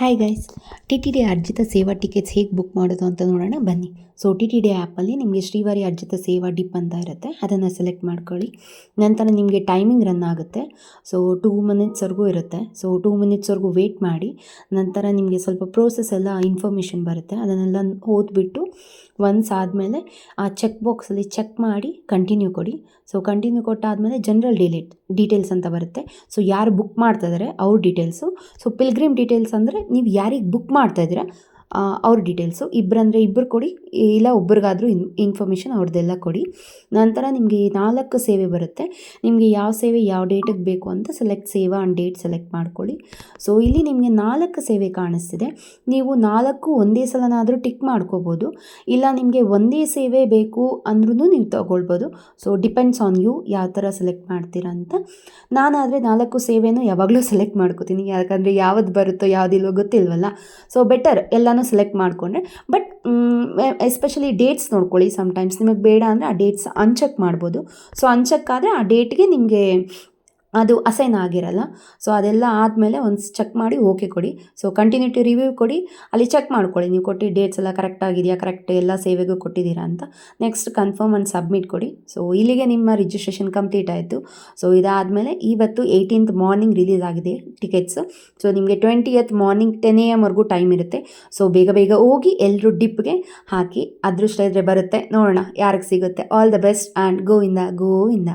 Hi guys T T D ಅರ್ಜಿತ ಸೇವಾ tickets ಹೇಗೆ book ಮಾಡೋದು ಅಂತ ನೋಡೋಣ. ಬನ್ನಿ. ಸೊ ಟಿ ಟಿ ಡಿ ಆ್ಯಪಲ್ಲಿ ನಿಮಗೆ ಶ್ರೀವಾರಿ ಅರ್ಜಿತ ಸೇವಾ ಡಿಪ್ ಅಂತ ಇರುತ್ತೆ. ಅದನ್ನು ಸೆಲೆಕ್ಟ್ ಮಾಡ್ಕೊಳ್ಳಿ. ನಂತರ ನಿಮಗೆ ಟೈಮಿಂಗ್ ರನ್ ಆಗುತ್ತೆ. ಸೊ ಟೂ ಮಿನಿಟ್ಸ್ವರೆಗೂ ಇರುತ್ತೆ. ಸೊ ಟೂ ಮಿನಿಟ್ಸ್ವರೆಗೂ ವೇಟ್ ಮಾಡಿ. ನಂತರ ನಿಮಗೆ ಸ್ವಲ್ಪ ಪ್ರೋಸೆಸ್ ಎಲ್ಲ ಇನ್ಫಾರ್ಮೇಷನ್ ಬರುತ್ತೆ. ಅದನ್ನೆಲ್ಲ ಓದ್ಬಿಟ್ಟು ಒನ್ಸ್ ಆದಮೇಲೆ ಆ ಚೆಕ್ ಬಾಕ್ಸಲ್ಲಿ ಚೆಕ್ ಮಾಡಿ ಕಂಟಿನ್ಯೂ ಕೊಡಿ. ಸೊ ಕಂಟಿನ್ಯೂ ಕೊಟ್ಟಾದಮೇಲೆ ಜನರಲ್ ಡಿಲೀಟ್ ಡೀಟೇಲ್ಸ್ ಅಂತ ಬರುತ್ತೆ. ಸೊ ಯಾರು ಬುಕ್ ಮಾಡ್ತಾ ಇದ್ದಾರೆ ಅವ್ರ ಡೀಟೇಲ್ಸು ಸೊ ಪಿಲ್ಗ್ರಿಮ್ ಡೀಟೇಲ್ಸ್ ಅಂದರೆ ನೀವು ಯಾರಿಗೆ ಬುಕ್ ಮಾಡ್ತಾ ಇದ್ದೀರಾ ಅವ್ರ ಡೀಟೇಲ್ಸು ಇಬ್ಬರಂದರೆ ಇಬ್ಬರು ಕೊಡಿ, ಇಲ್ಲ ಒಬ್ರಿಗಾದ್ರೂ ಇನ್ ಇನ್ಫಾರ್ಮೇಷನ್ ಅವ್ರದ್ದೆಲ್ಲ ಕೊಡಿ. ನಂತರ ನಿಮಗೆ ನಾಲ್ಕು ಸೇವೆ ಬರುತ್ತೆ. ನಿಮಗೆ ಯಾವ ಸೇವೆ ಯಾವ ಡೇಟಿಗೆ ಬೇಕು ಅಂತ ಸೆಲೆಕ್ಟ್ ಸೇವಾ ಆ್ಯಂಡ್ ಡೇಟ್ ಸೆಲೆಕ್ಟ್ ಮಾಡ್ಕೊಳ್ಳಿ. ಸೊ ಇಲ್ಲಿ ನಿಮಗೆ ನಾಲ್ಕು ಸೇವೆ ಕಾಣಿಸ್ತಿದೆ. ನೀವು ನಾಲ್ಕು ಒಂದೇ ಸಲನಾದರೂ ಟಿಕ್ ಮಾಡ್ಕೋಬೋದು. ಇಲ್ಲ ನಿಮಗೆ ಒಂದೇ ಸೇವೆ ಬೇಕು ಅಂದ್ರೂ ನೀವು ತಗೊಳ್ಬೋದು. ಸೊ ಡಿಪೆಂಡ್ಸ್ ಆನ್ ಯು ಯಾವ ಥರ ಸೆಲೆಕ್ಟ್ ಮಾಡ್ತೀರಾ ಅಂತ. ನಾನಾದರೆ ನಾಲ್ಕು ಸೇವೆನೂ ಯಾವಾಗಲೂ ಸೆಲೆಕ್ಟ್ ಮಾಡ್ಕೋತೀನಿ. ಯಾಕಂದರೆ ಯಾವ್ದು ಬರುತ್ತೋ ಯಾವುದಿಲ್ವೋ ಗೊತ್ತಿಲ್ವಲ್ಲ. ಸೊ ಬೆಟರ್ ಎಲ್ಲನೂ ಸೆಲೆಕ್ಟ್ ಮಾಡಿಕೊಂಡ್ರೆ ಬಟ್ ಎಸ್ಪೆಷಲಿ ಡೇಟ್ಸ್ ನೋಡ್ಕೊಳ್ಳಿ ಸಮ್ಟೈಮ್ಸ್ ನಿಮಗೆ ಬೇಡ ಅಂದರೆ ಆ ಡೇಟ್ಸ್ ಅನ್ಚೆಕ್ ಮಾಡ್ಬೋದು. ಸೊ ಅನ್ಚೆಕ್ಕಾದರೆ ಆ ಡೇಟ್ಗೆ ನಿಮಗೆ ಅದು ಅಸೈನ್ ಆಗಿರಲ್ಲ. ಸೊ ಅದೆಲ್ಲ ಆದಮೇಲೆ ಒಂದು ಚೆಕ್ ಮಾಡಿ ಓಕೆ ಕೊಡಿ. ಸೊ ಕಂಟಿನ್ಯೂಟಿ ರಿವ್ಯೂ ಕೊಡಿ. ಅಲ್ಲಿ ಚೆಕ್ ಮಾಡ್ಕೊಳ್ಳಿ. ನೀವು ಕೊಟ್ಟು ಡೇಟ್ಸ್ ಎಲ್ಲ ಕರೆಕ್ಟ್ ಆಗಿದೆಯಾ ಕರೆಕ್ಟ್ ಎಲ್ಲ ಸೇವೆಗೂ ಕೊಟ್ಟಿದ್ದೀರಾ ಅಂತ. ನೆಕ್ಸ್ಟ್ ಕನ್ಫರ್ಮ್ ಆ್ಯಂಡ್ ಸಬ್ಮಿಟ್ ಕೊಡಿ. ಸೊ ಇಲ್ಲಿಗೆ ನಿಮ್ಮ ರಿಜಿಸ್ಟ್ರೇಷನ್ ಕಂಪ್ಲೀಟ್ ಆಯಿತು. ಸೊ ಇದಾದಮೇಲೆ ಇವತ್ತು ಏಯ್ಟೀನ್ತ್ ಮಾರ್ನಿಂಗ್ ರಿಲೀಸ್ ಆಗಿದೆ ಟಿಕೆಟ್ಸ್ ಸೊ ನಿಮಗೆ ಟ್ವೆಂಟಿಯತ್ ಮಾರ್ನಿಂಗ್ ಟೆನ್ ಎ ಎಮ್ವರೆಗೂ ಟೈಮ್ ಇರುತ್ತೆ. ಸೊ ಬೇಗ ಬೇಗ ಹೋಗಿ ಎಲ್ಲರೂ ಡಿಪ್ಗೆ ಹಾಕಿ, ಅದೃಷ್ಟ ಇದ್ದರೆ ಬರುತ್ತೆ. ನೋಡೋಣ ಯಾರಿಗೆ ಸಿಗುತ್ತೆ. All the best and Govinda Govinda